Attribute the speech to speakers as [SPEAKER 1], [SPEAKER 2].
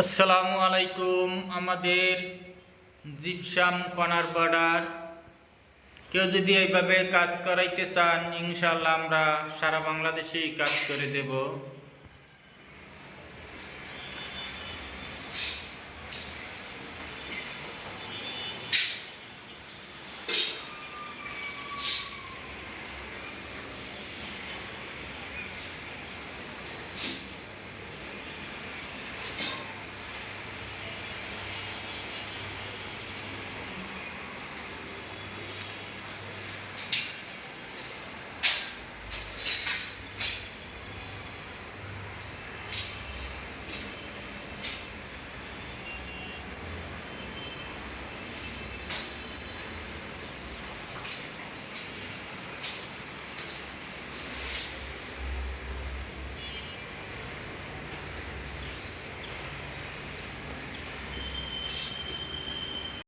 [SPEAKER 1] আসসালামু আলাইকুম আমাদের জিপসাম কর্নার বর্ডার কেউ যদি এইভাবে কাজ করাইতে চান ইনশাল্লাহ আমরা সারা বাংলাদেশেই কাজ করে দেব।